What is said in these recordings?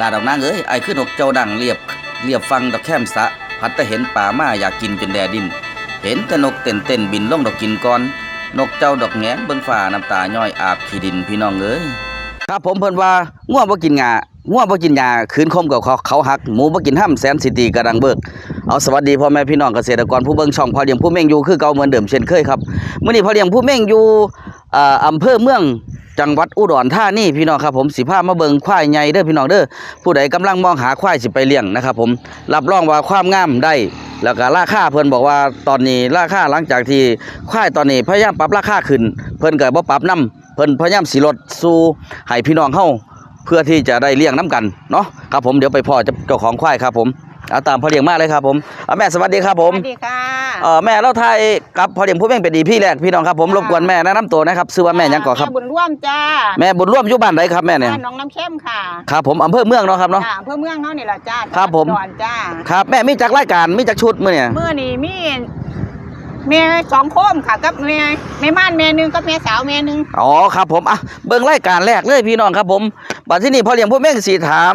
ลาดอกนางเอ้ยไอ้ขึ้นนกเจ้าดังเรียบเรียบฟังดอกแคมสะพัดแต่เห็นป่ามาอยากกินจนแดดิน เห็นแต่นกเต้นเต้นบินล่องดอกกินก่อนนกเจ้าดอกแงนเบิ่งฟ้าน้ำตาย่อยอาบขี้ดินพี่น้องเอ้ยครับผมเพิ่นว่าง่วงบ่กินหญ้าง่วงบ่กินหญ้าคืนคมกับเขาเขาหักหมูบ่กินห้ำแสนสิตีกระดังเบิกเอาสวัสดีพ่อแม่พี่น้องเกษตรกรผู้เบิ่งช่องพ่อเลี้ยงผู้เม่งอยู่คือเก่าเหมือนเดิมเช่นเคยครับมื้อนี้พ่อเลี้ยงผู้เม่งอยู่อ่ออำเภอเมือง จังหวัดอุดรธานีพี่น้องครับผมสิพามาเบิงควายใหญ่เด้อพี่น้องเด้อผู้ใดกำลังมองหาควายสิไปเลี้ยงนะครับผมรับรองว่าความงามได้แล้วก็ราคาเพิ่นบอกว่าตอนนี้ราคาหลังจากที่ควายตอนนี้พยายามปรับราคาขึ้น เพิ่นก็บ่ปรับนํเพิ่นพยายามสิลดสู่ให้พี่น้องเฮาเพื่อที่จะได้เลี้ยงน้ำกันเนาะครับผมเดี๋ยวไปพ่อเจ้าของควายครับผม เอาตามพ่อเลี้ยงมาเลยครับผมเอาแม่สวัสดีครับผมสวัสดีค่ะเออแม่เราไทยกับพ่อเลี้ยงผู้เม่งเป็นดีพี่แรกพี่น้องครับผมรบกวนแม่แนะนำตัวนะครับชื่อว่าแม่หยังก่อนครับ แม่บุญร่วมจ้าแม่บุญร่วมอยู่บ้านไหนครับแม่เนี่ยบ้านหน้องน้ำเข้มค่ะครับผมอำเภอเมืองเนาะครับเนาะ จ้าเพื่อเมืองเขานี่แหละจ้าครับผมก่อนจ้าครับแม่มีจักรายการมีจักชุดมื้อเนี่ย เมื่อนี้มี แม่สองโคมค่ะกับแม่แม่ม่านแม่หนึงกับแม่สาวแม่หนึงอ๋อครับผมอะเบิ่งรายการแรกเลยพี่น้องครับผมบัดที่นี่พ่อเลี้ยงผู้เม่งสิถาม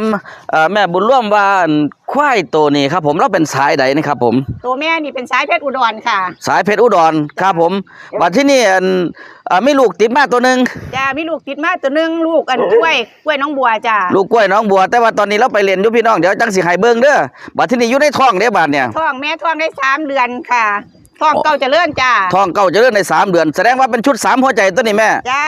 เอ่อแม่บุญร่วมว่าอันควายตัวนี้ครับผมเราเป็นสายใดนะครับผม ตัวแม่นี่เป็นสายเพชรอุดรค่ะสายเพชรอุดรครับผมบัดที่นี่อันเอ่อมีลูกติดมาตัวหนึงจ้ามีลูกติดมาตัวหนึงลูกอันกล้วยกล้วยน้องบัวจ้าลูกกล้วยน้องบัว แต่ว่าตอนนี้เราไปเรียนอยู่พี่น้องเดี๋ยวจังสิให้เบิ่งเด้อบัดที่นี่อยู่ในท้องเด้อบาดเนี่ย ท้องแม่ท้องได้สามเดือนค่ะ ท้องเก่าเจะเลื่อนจ้าท้องเก่าจะเริ่มในสามเดือน แสดงว่าเป็นชุดสามหัวใจตัวนี้แม่ จ้า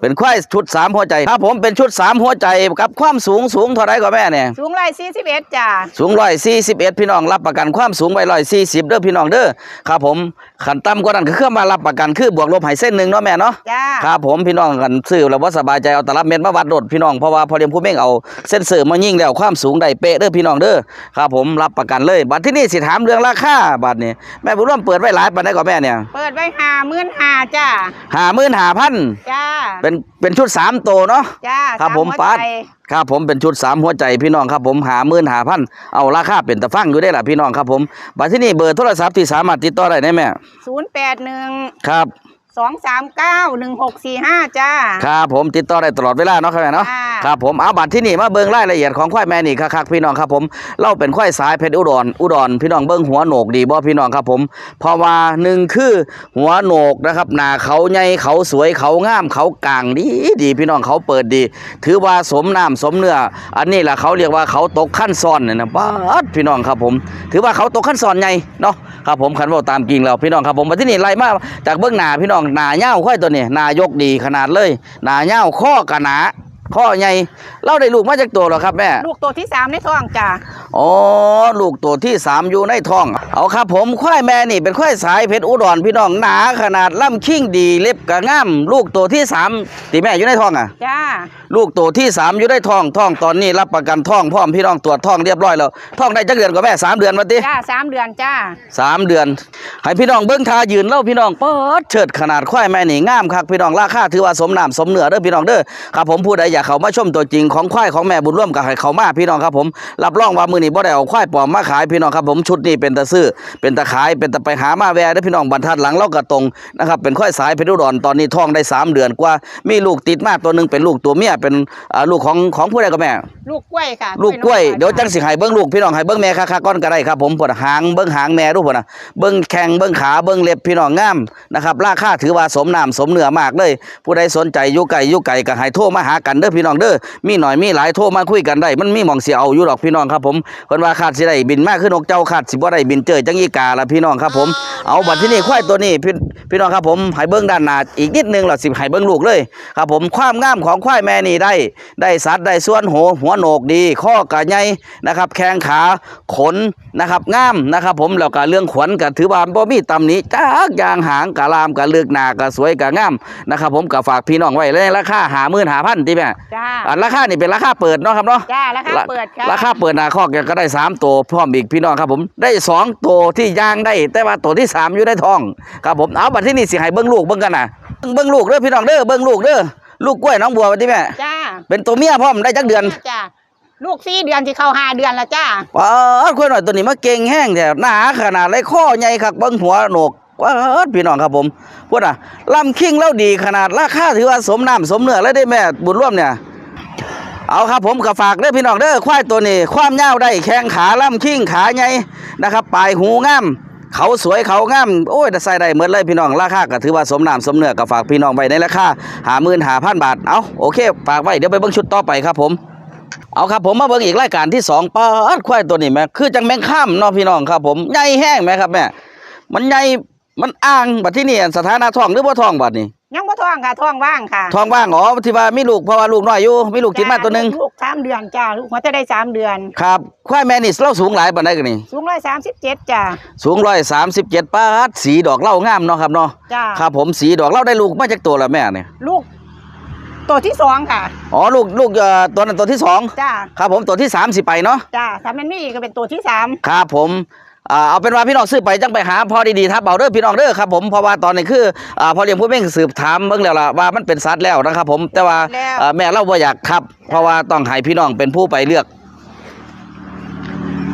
เป็นควายชุดสามหัวใจครับผมเป็นชุดสามหัวใจกับความสูงสูงเท่าไรกว่าแม่เนี่ยสูงร้อยสี่สิบเอ็ดจ้าสูงร้อยสี่สิบเอ็ดพี่น้องรับประกันความสูงไว้ร้อยสี่สิบเด้อพี่น้องเด้อครับผมขันต่ำกว่านั้นก็คือมารับประกันคือบวกลบให้เส้นหนึ่งเนาะแม่เนาะจ้าครับผมพี่น้องกันซื้อแล้วว่าสบายใจเอาตลับเม็ดมาวัดโดดพี่น้องเพราะว่าพอเรียนผู้เม่งเอาเส้นเสริมมายิ่งแล้วความสูงได้เป๊ะเด้อพี่น้องเด้อครับผมรับประกันเลยบัดที่นี่สิถามเรื่องราคาบัดนี้แม่บุญร่วมเปิดไว้หลายปานใดก่อนแม่เนี่ยเปิดไว้ห้าหมื่นห้าจ้าห้าหมื่นห้าพันจ้าเป็นเป็นชุดสามโตวเนาะ จ้าครับผมสหัวปาดใจครับผมเป็นชุดสามหัวใจพี่น้องครับผมหาหมื่นหาพันเอาราคาเป็นตะฟังอยู่ได้ล่ะพี่น้องครับผมบัดที่นี่เบอร์โทรศัพท์ที่สามารถติดต่อได้ไหมแม่ศูนย์แปดหนึ่งครับ สองสามเก้าหนึ่งหกสี่ห้าจ้า ครับผมติดต่อได้ตลอดเวลาเนาะครับแม่เนาะค่ะ ครับผมเอาบัตรที่นี่มาเบิ่งรายละเอียดของควายแม่นี่คักๆพี่น้องครับผมเราเป็นควายสายเพชรอุดรอุดรพี่น้องเบิ่งหัวโหนกดีบ่พี่น้องครับผมเพราะว่าหนึ่งคือหัวโหนกนะครับหน้าเขาใหญ่เขาสวยเขางามเขากลางดีดีพี่น้องเขาเปิดดี ถือว่าสมน้ำสมเนื้ออันนี้แหละเขาเรียกว่าเขาตกขั้นซ้อนเนี่ยนะป๊าดพี่น้องครับผม ถือว่าเขาตกขั้นซ้อนใหญ่เนาะครับผมคันเว่าตามจริงแล้วพี่น้องครับผมมาที่นี่ไล่มาจากเบื้องหน้าพี่น้องหนาเง่าค่อยตัวนี้หนายกดีขนาดเลยหนาเง่าข้อกะหนาข้อใหญ่เล่าได้ลูกมาจากตัวหรอครับแม่ ลูกตัวที่สามในท้องจ้า อ๋อลูกตัวที่สามอยู่ในท้อง เอาครับผมควายแม่นี่เป็นควายสายเพชรอุดรพี่น้องหนาขนาดล่ำคิ้งดีเล็บกะง่ามลูกตัวที่สามที่แม่อยู่ในท้องอะจ้าลูกตัวที่สามอยู่ได้ท้องท้องตอนนี้รับประกันท้องพร้อมพี่น้องตรวจท้องเรียบร้อยแล้วท้องได้จักเดือนกว่าแม่สามเดือนมาติจ้าสามเดือนจ้าสามเดือน ให้พี่น้องเบิ้งทายืนเล่าพี่น้องเปิดเฉิดขนาดควายแม่นี่งามคักพี่น้องราคาถือว่าสมน้ำสมเนื้อเด้อพี่น้องเด้อครับผมผู้ใดอยากเข้ามาชมตัวจริงของควายของแม่บุญร่วมกับให้เขามาพี่น้องครับผมรับรองว่ามือนี้บ่ได้เอาควายปลอมมาขายพี่น้องครับผมชุดนี้เป็นตะซื้อเป็นตะขายเป็นตะไปหามาแวเด้อพี่น้องบรรทัดหลังเล่ากระตรงนะครับเป็นควายสายเพชรอุดรตอนนี้ท้องได้สามเดือนกว่ามีลูกติดมาตัวหนึงเป็นลูกตัวเมียเป็นอ่าลูกของของผู้ใดก็แม่ ลูกกล้วยค่ะลูกกล้วยน้อเดี๋ยวจังสิให้เบิ้งลูกพี่น้องให้เบิ้งแม่คักๆก้อนก็ได้ครับผมปวดหางเบิ้งหางแม่ดูพุ่นน่ะเบิ้งแข้งเบิ้งขาเบิ้งเล็บพี่น้องงามนะครับราคาถือว่าสมน้ำสมเนื้อมากเลย ผู้ใดสนใจอยู่ไกลอยู่ไกลก็ให้โทรมาหากันเด้อพี่น้องเด้อมีหน่อยมีหลายโทรมาคุยกันได้ มันมีหม่องสิเอาอยู่หรอกพี่น้องครับผมเพิ่นว่าขาดสิได้บินมากขึ้นนกเจ้าขาดสิบ่ได้บินเจอจังอีกาละพี่น้องครับผมเอาบัดที่นี่ควายตัวนี้พี่พี่น้องครับผมให้เบิ้งด้านหน้าอีกนิดนึงแล้วสิให้เบิ้งลูกเลยครับผมความงามของควายแม่นี่ได้ ได้สัดได้ส่วนหัวหัวโหนกดี ข้อกะใหญ่นะครับ แข้งขาขนนะครับงามนะครับผมแล้วก็เรื่องขวัญก็ถือว่าบ่มีตำหนิจักอย่างหางกะลามกะเลือกหน้ากะสวยกะงามนะครับผมก็ฝากพี่น้องไว้เลยราคาหาหมื่นหาพันที่แม่จ้าอันราคานี่เป็นราคาเปิดเนาะครับเนาะจ้าราคาเปิดค่ะราคาเปิดหน้าคอกเนี่ยก็ได้สามตัวพร้อมอีกพี่น้องครับผมได้สองตัวที่ย่างได้ แต่ว่าตัวที่สามอยู่ในท้องครับผมเอาบัดที่นี่สิให้เบิ้งลูกเบิ้งกันนะเบิ้งลูกเด้อพี่น้องเด้อเบิ้งลูกเด้อลูกกล้วยน้องบัววันที่แม่จ้าเป็นตัวเมียพร้อมได้จักเดือนจ้าลูกสี่เดือนที่เข้าห้าเดือนแล้วจ้าว้าวคุยหน่อยตัวนี้มาเก่งแห้งแต่หนาขนาดไรข้อใหญ่คักเบิ้งหัวโหนกว้าวพี่น้องครับผมพูดอะลำคิงแล้วดีขนาดราคาถือว่าสมน้ำสมเนื้อแล้วได้แม่บุญร่วมเนี่ย เอาครับผมก็ฝากเด้อพี่น้องเด้อควายตัวนี้ ความยาวได้แข้งขาล่ำคิ้งขาใหญ่นะครับปลายหูงามเขาสวยเขางามโอ้ยใส่ได้เหมือนเลยพี่น้องราคาก็ถือว่าสมน้ำสมเนื้อก็ฝากพี่น้องไว้ในราคาหาหมื่นหาพันบาทเอาโอเคฝากไว้เดี๋ยวไปเบิ่งชุดต่อไปครับผมเอาครับผมมาเบิ่งอีกรายการที่สองปาควายตัวนี้แม่คือจังแมงข้ามเนาะพี่น้องครับผมใหญ่แห้งไหมครับแม่มันใหญ่มันอ่างบัดที่นี่สถานะทองหรือบ่าทองบัดนี้ ยังบ่ท้องค่ะท้องว่างค่ะท้องว่างอ๋อที่ว่ามีลูกเพราะว่าลูกน้อยอยู่มีลูกติดมาตัวหนึงลูกสามเดือนจ้าลูกหัวจะได้สามเดือน ครับควายแม่นี่เราสูงหลายปานใดกันนี่ สูงร้อยสามสิบเจ็ดจ้าสูงร้อยสามสิบเจ็ดปาดสีดอกเหล่างามเนาะครับเนาะจ้าครับผมสีดอกเหล่าได้ลูกมาจากตัวละแม่เนี่ยลูก ตัวที่สองค่ะอ๋อลูกลูกเอ่อตัวนั้นตัวที่สองจ้าครับผมตัวที่สามสิไปเนาะจ้าถ้ามันมีอีกก็เป็นตัวที่สามครับผม อ่าเอาเป็นว่าพี่น้องซื้อไปจังไปหาพอดีๆทับเอาเด้อพี่น้องเด้อครับผมเพราะว่าตอนนี้คืออ่าพอเลี้ยงผู้เม่งสืบถามเบิ่งแล้วล่ะว่ามันเป็นสัตว์แล้วนะครับผมแต่ว่าอ่าแม่เราบ่อยากครับ เพราะว่าต้องให้พี่น้องเป็นผู้ไปเลือก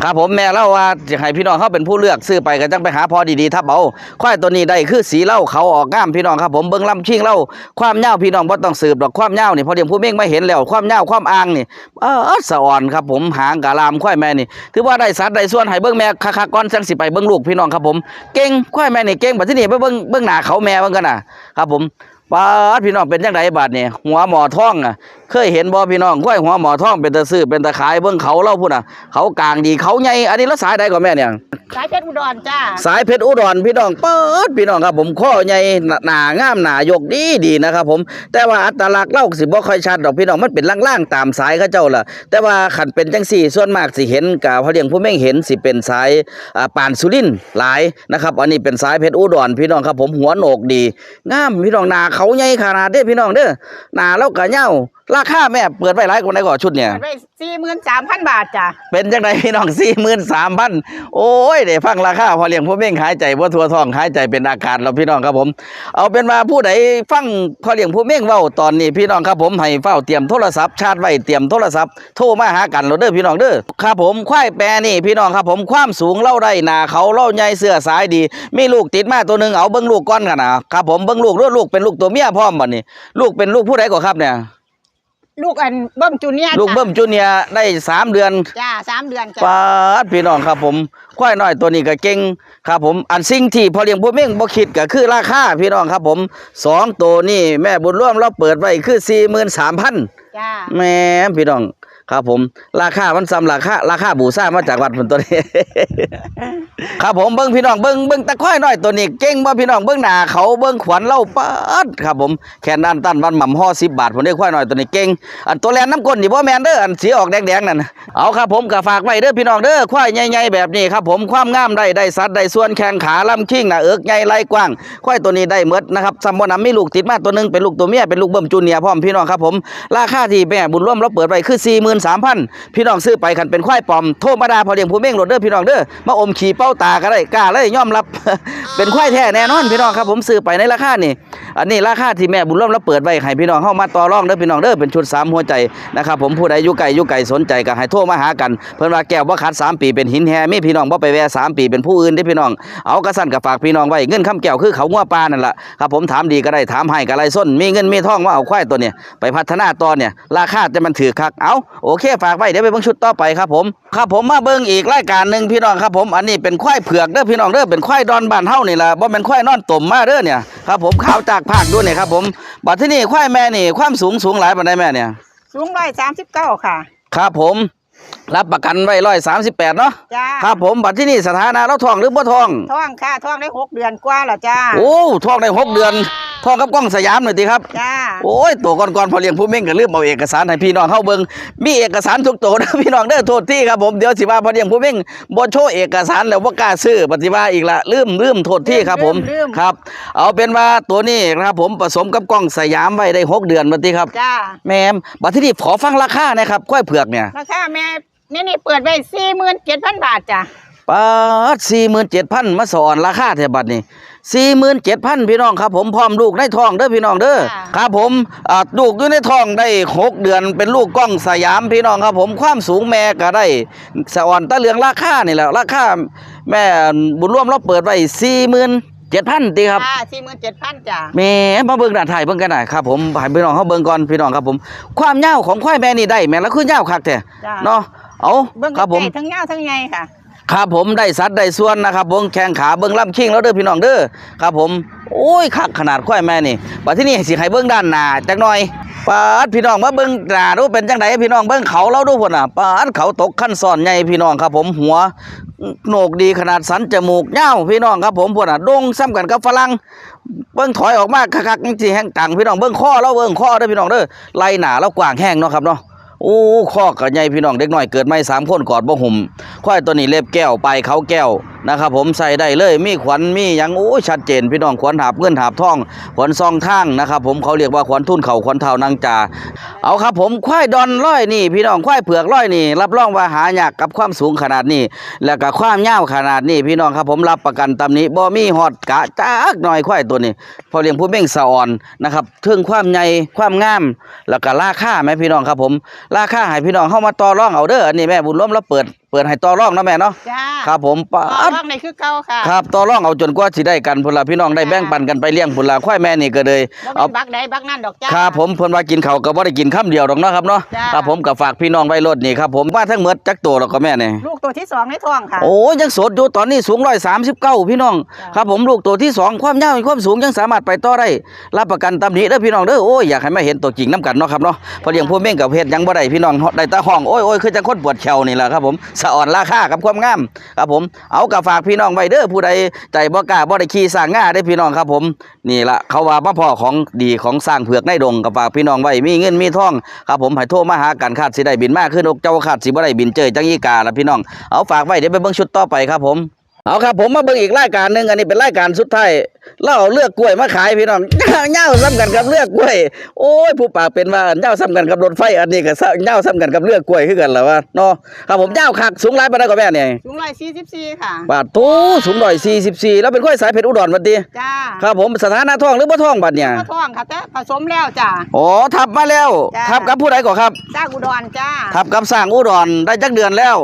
ครับผมแม่เล่าว่าจะให้พี่น้องเขาเป็นผู้เลือกซื้อไปก็จังไปหาพอดีๆทับเอาควายตัวนี้ได้คือสีเล่าเขาออกงามพี่น้องครับผมเบิ้งลำชิงเล่าความยาพี่น้องบ่ต้องสืบดอกความยานี่พอเดียงผู้เม่งไม่เห็นแล้วความยาความอ่างนี่เออสะอ่อนครับผมหางกะลามควายแม่นี่ถือว่าได้สัดได้ส่วนให้เบิ้งแม่คักๆก่อนจังสิไปเบิ้งลูกพี่น้องครับผมเก่งควายแม่นี่เก่งบัดที่นี่ไปเบิ้งเบิ้งหน้าเขาแม่เบิ่งกันน่ะครับผม ปาดพี่น้องเป็นจังไดบาดเนี่ยหัวหมอท่องอะ เคยเห็นบ่พี่น้องควายหัวหมอท่องเป็นตะซื้อเป็นตะขายเบื้องเขาเล่าพุ่นน่ะ เขากลางดีเขาใหญ่อันนี้ละสายใดก่อนแม่เนี่ย สายเพชรอุดรจ้า สายเพชรอุดรพี่น้องเปิดพี่น้องครับผมข้อใหญ่หนางามหนายกดีดีนะครับผมแต่ว่าอัตลักษณ์เล่าสิบ่ค่อยชัดดอกพี่น้องมันเป็นล่างๆตามสายเขาเจ้าล่ะ แต่ว่าขันเป็นจังสี่ส่วนมากสิเห็นกับพอเลี้ยงผู้แม่งเห็นสิเป็นสายอ่านสุรินหลายนะครับอันนี้เป็นสายเพชรอุดรพี่น้องครับผมหัวโหนกดีงามพี่น้องหนาเขาใหญ่ขนาดเด้อพี่น้องเด้อหนาแล้วก็เหย้า ราคาแม่เปิดไว้หลายกว่าไหนก่อนชุดเนี่ยเปิดไว้สี่หมื่นสามพันบาทจ้าเป็นจังไดพี่น้องสี่หมื่นสามพันโอ้ยเดี๋ยวฟังราคาพอเลี้ยงผู้เม่งหายใจว่าทัวท้องหายใจเป็นอาการเราพี่น้องครับผม เอาเป็นว่าผู้ใดฟังพอเลี้ยงผู้เม่งเว้าตอนนี้พี่น้องครับผมให้เฝ้าเตรียมโทรศัพท์ชาร์จไว้เตรียมโทรศัพท์โทรมาหากันเราเด้อพี่น้องเด้อครับผมควายแปรนี่พี่น้องครับผมความสูงเล่าได้หนาเขาเล่าใหญ่เสื้อสายดี มีลูกติดมาตัวหนึงเอาเบิ้งลูกก้อนกันนะครับผมเบิ้งลูกด้วยลูกเป็นลูกตัวเมียพร้อมบัดนี้ลูกเป็นลูกผู้ใดก่อนครับเนี่ย ลูกอันเบิ้มจูเนียร์ลูกจ้ะเบิ้มจูเนียร์ได้สามเดือนจ้าสามเดือนจ้าปาดพี่น้องครับผมควายน้อยตัวนี้ก็เก่งครับผมอันสิ่งที่พอเลี้ยงพวกเม่งบ่คิดก็คือราคาพี่น้องครับผมสองตัวนี่แม่บุญร่วมเราเปิดไว้คือสี่หมื่นสามพันจ้า แหม่พี่น้อง ครับผม ราคามันซ้ำราคาราคาบูซ่ามาจากวัดผลตัวนี้ ครับผมเบิ้งพี่น้องเบิ้งเบิ้งตะควายน้อยตัวนี้เก่งบ่พี่น้องเบิ้งหน้าเขาเบิ้งขวัญเล่าปัดครับผมแขนด้านตั้นวันหม่ำห่อสิบบาทผมได้ควายน้อยตัวนี้เก่งอันตัวแลนน้ำก้นนี่บ่แมนเด้ออันสีออกแดงๆนั่นเอาครับผมก็ฝากไว้เด้อพี่น้องเด้อควายใหญ่ๆแบบนี้ครับผมความงามได้ได้สัดได้ส่วนแข้งขาลำคิ้งหน้าเอิกใหญ่ไหล่กว้างควายตัวนี้ได้หมดนะครับซัมบ่นำมีลูกติดมาตัวหนึงเป็นลูกตัวเมียเป็นลูกเบิ่มจูเนียร์พร้อมพี่น้องครับผมราคาที่แม่บุญร่วมเราเปิดไว้คือสามพันพี่น้องซื้อไปคันเป็นควายปลอมโทรมาดาพอเลี้ยงผู้เม่งโหลดเด้อพี่น้องเด้อมาอมขี่เป้าตาก็ได้กล้าเลยยอมรับ เป็นควายแท้แน่นอนพี่น้องครับผมซื้อไปในราคานี่ อันนี้ราคาที่แม่บุญร่วมเราเปิดไว้ให้พี่น้องเข้ามาต่อรองเด้อพี่น้องเด้อเป็นชุดสามหัวใจนะครับผมผู้ใดยู่ไกลอยู่ไกลสนใจก็ให้โทรมาหากันเพิ่นว่าแก้วบ่ขาดสามปีเป็นหินแฮมีพี่น้องบ่ไปแวะสามปีเป็นผู้อื่นเด้พี่น้องเอากระสันกับฝากพี่น้องไว้เงินคำแก้วคือเขางัวปลานั่นล่ะครับผมถามดีก็ได้ถามให้ก็ไรส้นมีเงินมีทองมาเอาควายตัวเนี่ยไปพัฒนาต่อเนี่ยราคาจะมันถือคักเอาโอเคฝากไว้เดี๋ยวไปเบิ่งชุดต่อไปครับผมครับผมมาเบิ่งอีกรายการหนึ่งพี่น้องครับผมอันนี้เป็นควายเผือกเด้อพี่น้องเด้อเป็นควายดอนบ้านเฮานี่ล่ะบ่แม่นควายนอนตมมาเด้อเนี่ยครับผมขาวจากภาคด้วยเนี่ยครับผมบัดที่นี่ควายแม่นี่ความสูงสูงหลายปานใดแม่เนี่ย สูงร้อยสามสิบเก้าค่ะ ครับผม รับประกันไว้ร้อยสามสิบแปดเนาะจ้าครับผมบัดที่นี่สถานะเราทองหรือบ่ทอง ท้องค่ะท้องได้หกเดือนกว่าแล้วจ้า โอ้ทองได้หกเดือน ทองกับกล้องสยามหน่อยทีครับ จ้า โอ้ยตัวก่อนๆพอเลี้ยงผู้เม่งก็ลืมเอาเอกสารให้พี่น้องเข้าเบิ่งมีเอกสารทุกตัวนะพี่น้องเด้อโทษที่ครับผมเดี๋ยวสิว่าพอเลี้ยงผู้เม่งบ่โชว์เอกสารแล้วบ่กล้าซื้อปฏิว่าอีกละลืมลืมโทษที่ครับผมลืมลืม ครับ เอาเป็นว่าตัวนี้นะครับผมผสมกับกล้องสยามไว้ได้หกเดือนบัดนี้ครับ จ้าแม่มบัดที่นี่ขอฟังราคานะครับกล้วยเผือกเนี่ยราคาแม่นี่นี่เปิดไว้สี่หมื่นเจ็ดพันบาทจ้ะปาดสี่หมื่นเจ็ดพันมาสอนราคาแถวบัดนี้ สี่หมื่นเจ็ดพันพี่น้องครับผมพร้อมลูกในท้องเด้อพี่น้องเด้อครับผมอ่าลูกอยู่ในท้องได้หกเดือนเป็นลูกกล้องสยามพี่น้องครับผมความสูงแม่ก็ได้สะอ่อนตะเหลืองราคานี่แหละราคาแม่บุญร่วมเราเปิดไว้สี่หมื่น7,000ติครับจ้าสี่หมื่นเจ็ดพันจ้าแหม่มาเบิ่งด้านไทายเบิ่งกันหน่อยครับผมให้พี่น้องเฮาเบิ่งก่อนพี่น้องครับผม ความยาวของควายแม่นี่ได้แม่นแล้วคือยาวคักแท้จ้าเนาะเอาเบิ้งครับผมใกล้ทั้งยาวทั้งใหญ่ค่ะ ครับผมได้สัดได้ส่วนนะครับเบิ่งแข้งขาเบิ่งลำคิงแล้วเด้อพี่น้องเด้อครับผมโอ้ยคักขนาดควายแม่นี่บัดที่นี่สิให้เบิ่งด้านหน้าจักหน่อยปาดพี่น้องมาเบิ่งหน้าดูเป็นจังไดพี่น้องเบิ่งเขาเราดูพุ่นน่ะปาดเขาตกขั้นซ้อนใหญ่พี่น้องครับ ผมหัวโหนกดีขนาดสันจมูกยาวพี่น้องครับผมพุ่นน่ะดงซ้ำกันกับฝรั่งเบิ่งถอยออกมาคักๆจังซี่แห้งตังพี่น้องเบิ่งคอเราเบิ่งคอเด้อพี่น้องเด้อไล่หน้าเรากว้างแห้งเนาะครับเนาะโอ้ข้อกระใหญ่พี่น้องเด็กน้อยเกิดไม่สามคนกอดบ่หุ่ม ควายตัวนี้เล็บแก้วไปเขาแก้วนะครับผมใส่ได้เลยมีขวัญมียังโอ้ชัดเจน พี่น้องขวัญหาบเงินหาบทอง ขวัญซองทางนะครับผมเขาเรียกว่าขวัญทุ่นเข่าขวัญเท่านางจาเอาครับผมควายดอนร้อยนี่ พี่น้องควายเผือกร้อยนี่ รับรองว่าหายากกับความสูงขนาดนี้ แล้วก็ความยาวขนาดนี้ พี่น้องครับผมรับประกันตำนี้บ่มีฮอดกะจักหน่อยควายตัวนี้ พอเลี้ยงผู้เม่งสะอ่อนนะครับเทิงความใหญ่ความงาม แล้วก็ราคาไหมพี่น้องครับผมราคาให้พี่น้องเข้ามาต่อรองเอาเด้ออันนี้แม่บุญล้มแล้วเปิด เปิดให้ต่อรองเนาะแม่เนาะจ้าครับผมปาต่อดรองในคือเก่าค่ะครับต่อรองเอาจนกว่าสิได้กันพุ่นละพี่น้องได้แบ่งปันกันไปเลี้ยงพุ่นละควายแม่นี่ก็เลยบ่เอาเป็นบักใดบักนั่นดอกจ้า ครับผมเพิ่นว่ากินข้าวก็บ่ได้กินคำเดียวดอกเนาะครับเนาะจ้า ครับผมก็ฝากพี่น้องไว้รถนี่ครับผมว่าทั้งหมดจักตัวแล้วก็แม่นี่ลูกตัวที่สองในท้องค่ะ โอ้ยังโสดอยู่ตอนนี้สูง139 พี่น้อง จ้า ครับผมลูกตัวที่สองความยาวความสูงยังสามารถไปต่อได้ รับประกันตำหนิเด้อพี่น้องเด้อโอ้ยอยากให้มาเห็นตัวจริงนํกันเนาะครับเนาะเพอเลี้ยงผู้เม่งกับเฮ็ดหยังบ่ได้พี่น้องได้แตาห้องโอ้ยโอ้ยคือจังคนปวดแขวนี่แหละครับผมสะอ่อนราคากับความงามครับผมเอากับฝากพี่น้องไว้เด้อผู้ใดใจบ่กล้าบ่ได้ขี่สร้างง่าได้พี่น้องครับผมนี่ละเขาว่าพ่อพ่อของดีของสร้างเผือกในดงกับฝากพี่น้องไว้มีเงินมีทองครับผมให้โทรมาหากันคาดสิได้บินมากขึ้นอกเจ้าคาดสิบ่ได้บินเจอจังอีกาละพี่น้องเอาฝากไว้เดี๋ยวไปเบิ่งชุดต่อไปครับผม เอาครับผมมาเบิ่งอีกรายการหนึ่งอันนี้เป็นรายการสุดท้ายเราเอาเลือกกล้วยมาขายพี่น้องเง่าซ้ำกันกับเลือกกล้วย โอ้ยผู้ปากเป็นว่าเง่าซ้ำกันกับรถไฟอันนี้ก็เง่าซ้ำกันกับเลือกกล้วยคือกันเหรอวะเนาะครับผมเง่าคักสูงหลายปานใดก็แม่เนี่ยสูงร้อยสี่สิบสี่ค่ะ บาททูสูงร้อยสี่สิบสี่แล้วเป็นกล้วยสายเพชรอุดรบัดนี้จ้าครับผมสถานะท้องหรือบ่ท้องบัดเนี่ยก็ท้องค่ะแต่ผสมแล้วจ้า อ๋อทับมาแล้วจ้าทับกับผู้ใดก่อนครับ จ้าอุดรจ้า ทับกับสร้างอุดรได้จักเดือนแล้ว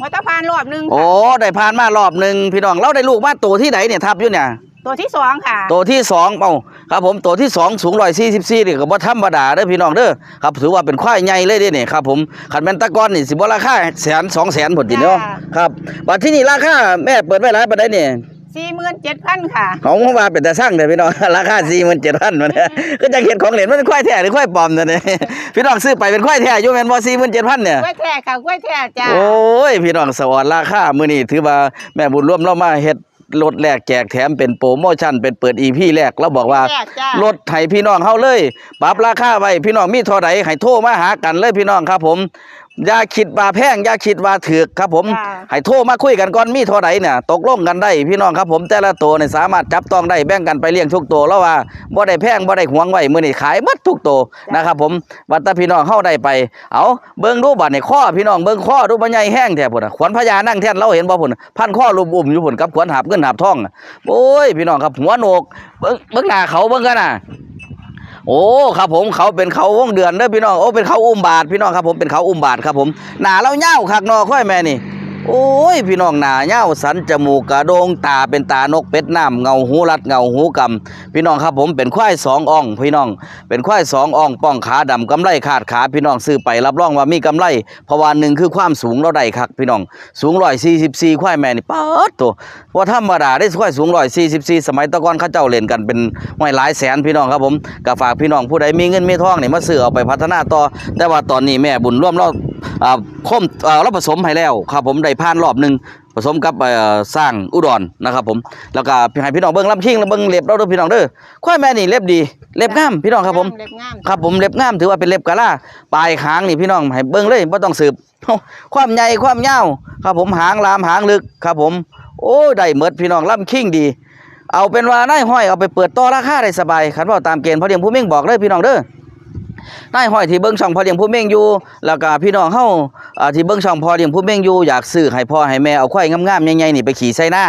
หัวตะพานรอบหนึงโอ้ค่ะได้ผ่านมารอบหนึ่งพี่น้องเราได้ลูกมาตัวที่ไหนเนี่ยทับอยู่เนี่ย ตัวที่สองค่ะตัวที่สองเอ้าครับผมตัวที่สองสูงร้อยสี่สิบสี่นี่ก็บ่ธรรมดาเด้อพี่น้องเด้อครับถือว่าเป็นควายใหญ่เลยเด้นี่ครับผมขันแม่นตะกอนนี่สิบ่ราคาแสนสองแสนผลทีเนาะจ้าครับบัดที่นี่ราคาแม่เปิดไว้หลายปานใดนี่ สี่หมื่นเจ็ดพันค่ะของผมว่าเป็นแต่สร้างเด้อพี่น้อง ราคา47,000มันเนี่ยก็จะเห็นของเหรียญมันเป็นควายแท้หรือควายปลอมเด้อนี่พี่น้องซื้อไปเป็นควายแท้อยู่แม่นบ่47,000เนี่ย กล้วยแท้ค่ะกล้วยแท้จ้าโอ้ย พี่น้องสวรรค์ราคามื้อนี้ถือว่าแม่บุญร่วมเรามาเฮ็ดรถแลกแจกแถมเป็นโปรโมชั่นเป็นเปิด EP แรกเราบอกว่า แท้จ้าลดให้พี่น้องเฮาเลยปรับราคาไว้พี่น้องมีเท่าใดให้โทรมาหากันเลยพี่น้องครับผม อย่าคิดว่าแพงอย่าคิดว่าถูกครับผมจ้าให้โทรมาคุยกันก่อนมีเท่าใดเนี่ยตกลงกันได้พี่น้องครับผมแต่ละตัวเนี่ยสามารถจับต้องได้แบ่งกันไปเลี้ยงทุกตัวแล้วว่าบ่ได้แพงบ่ได้หวงไว้มื้อนี้ขายหมดทุกตัวนะครับผมวัดแตาพี่น้องเฮาได้ไปเอาเบิ่งดูบัดนี่ข้อพี่น้องเบิ่งข้อดูบ่ใหญ่แห้งแท้พุ่นน่ะขวัญพญานั่งแท่นเราเห็นบ่พุ่นน่ะพันข้อรุมอุ้มอยู่พุ่นกับขวัญหาบเงินหาบทองน่ะโอ้ยพี่น้องครับหัวโหนกเบิ่งเบิ่งหน้าเขาเบิ่งกันน่ะ โอ้ครับผมเขาเป็นเขาวงเดือนเด้อพี่น้องโอ้เป็นเขาอุ้มบาทพี่น้องครับผมเป็นเขาอุ้มบาทครับผมหนาเราเง่าคักนอค่อยแม่นี่ โอ้ย พี่น้องหนาเหี่ยวสันจมูกกระโดงตาเป็นตานกเป็ดน้ำเงาหูรัดเงาหูกำพี่น้องครับผมเป็นควายสองอ่อง พี่น้อง เป็นควายสองอ่องป้องขาดำกำไรขาดขาพี่น้องซื้อไปรับรองว่ามีกำไรเพราะว่าหนึ่งคือความสูงเราได้ครับพี่น้องสูงร้อยสี่สิบสี่ควายแม่นี่ป๊าดตัวว่าธรรมดาได้ควายสูงร้อยสี่สิบสี่สมัยตะกอนข้าเจ้าเล่นกันเป็นห้อยหลายแสนพี่น้องครับผมก็ฝากพี่น้องผู้ใดมีเงินมีทองนี่มาซื้อเอาไปพัฒนาต่อแต่ว่าตอนนี้แม่บุญร่วมเราอ่าคมอ่าเราผสมให้แล้วครับผมได้ผ่านรอบหนึ่งผสมกับเอ่อสร้างอุดรนะครับผมแล้วก็ให้พี่น้องเบิ่งลำชิงแล้วเบิ่งเล็บเราเด้อพี่น้องเด้อควายแม่นี่เล็บดีเล็บงามพี่น้องครับผมเล็บงามครับผมเล็บงามถือว่าเป็นเล็บกะลาปลายหางนี่พี่น้องให้เบิ่งเลยบ่ต้องสืบความใหญ่ความยาวครับผมหางลามหางลึกครับผม โอ้ได้เมดพี่น้องลำคิงดี เอาเป็นว่านายห้อยเอาไปเปิดต่อราคาได้สบายคันว่าตามเกณฑ์เพราะเดี๋ยวผู้เม่งบอกเลยพี่น้องเด้อ นายห้อยที่เบิ่งช่องพ่อเลี้ยงผู้เม่งอยู่ แล้วก็พี่น้องเฮาอ่าที่เบิ่งช่องพ่อเลี้ยงผู้เม่งอยู่อยากซื้อให้พ่อให้แม่เอาควายงามๆใหญ่ๆนี่ไปขี่ใส่หน้า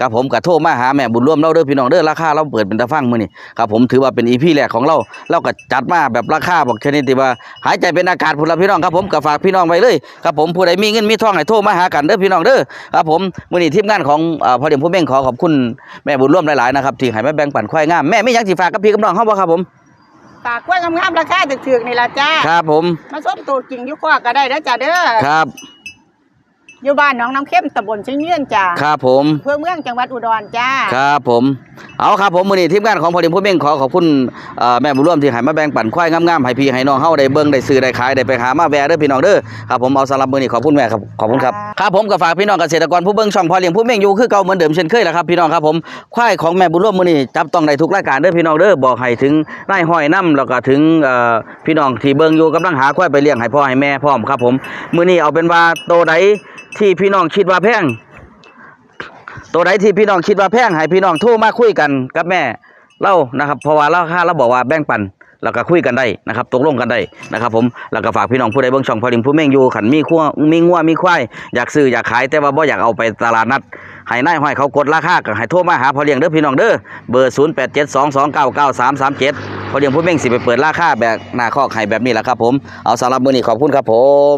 ครับผมก็โทรมาหาแม่บุญร่วมเราเด้อพี่น้องเด้อราคาเราเปิดเป็นตาฟังมื้อนี้ครับผมถือว่าเป็น EP แรกของเราเราก็จัดมาแบบราคาบอกชนิดที่ว่า หายใจเป็นอากาศพุ่นละพี่น้องครับผมก็ฝากพี่น้องไว้เลยครับผมผู้ใดมีเงินมีทองให้โทรมาหากันเด้อพี่น้องเด้อครับผมมื้อนี้ทีมงานของพ่อเลี้ยงผู้เม่งขอขอบคุณแม่บุญร่วมหลายๆนะครับที่ให้มาแบ่งปันควายงามแม่มีหยังสิฝากกับพี่กับน้องเฮาบ่ครับผม ฝากกล้วยงามๆราคาถึกๆนี่ล่ะจ้าครับผม มาส้มตัวจริงอยู่คอกก็ได้เด้อจ้าเด้อครับ อยู่บ้านหนองน้ำเข้มตำบลชิงเงื่อนจ้าครับผม อำเพื่อเมืองจังหวัดอุดรจ้า ครับผม เอาครับผมมือนี้ทีมงานของพอดีผู้เม่งขอขอบคุณแม่บุญร่วมที่ให้มาแบ่งปันควายงามๆให้พี่ให้น้องเฮาได้เบิ่งได้ซื้อได้ขายได้ไปหามาแวะเด้อพี่น้องเด้อครับผมเอาสำหรับมือนี้ขอบคุณแม่ครับขอบคุณครับครับผมก็ฝากพี่น้องเกษตรกรผู้เบิ่งช่องพอเลี้ยงผู้เม่งอยู่คือเก่าเหมือนเดิมเช่นเคยแหละครับพี่น้องครับผมควายของแม่บุญร่วมมือนี้จับต้องได้ทุกรายการเด้อพี่น้องเด้อบอกให้ถึงนายห้อยนํแล้วก็ถึงพี่น้องที่เบิ่งอยู่กำลังหาควายไปเลี้ยงให้พ่อให้แม่พร้อมครับผมมือนี้เอาเป็นว่าโตใดที่พี่น้องคิดว่าแพง ตัวใดที่พี่น้องคิดว่าแพงให้พี่น้องโทรมาคุยกันกับแม่เล่านะครับเพราะว่าเราค่าเราบอกว่าแบ่งปันแล้วก็คุยกันได้นะครับตกลงกันได้นะครับผมแล้วก็ฝากพี่น้องผู้ใดเบิ่งช่องพอลิมผู้เม่งอยู่ขันมีขั้วมีงัวมีควายอยากซื้ออยากขายแต่ว่าบ่อยากเอาไปตลาดนัดให้นายห้อยเขากดราคาก็ให้โทรมาหาพอเลี้ยงเด้อพี่น้องเด้อเบอร์ 0872299337 พอเลี้ยงผู้เม่งสิไปเปิดราคาแบบหน้าคอกให้แบบนี้แหละครับผมเอาสำหรับมือนี้ขอบคุณครับผม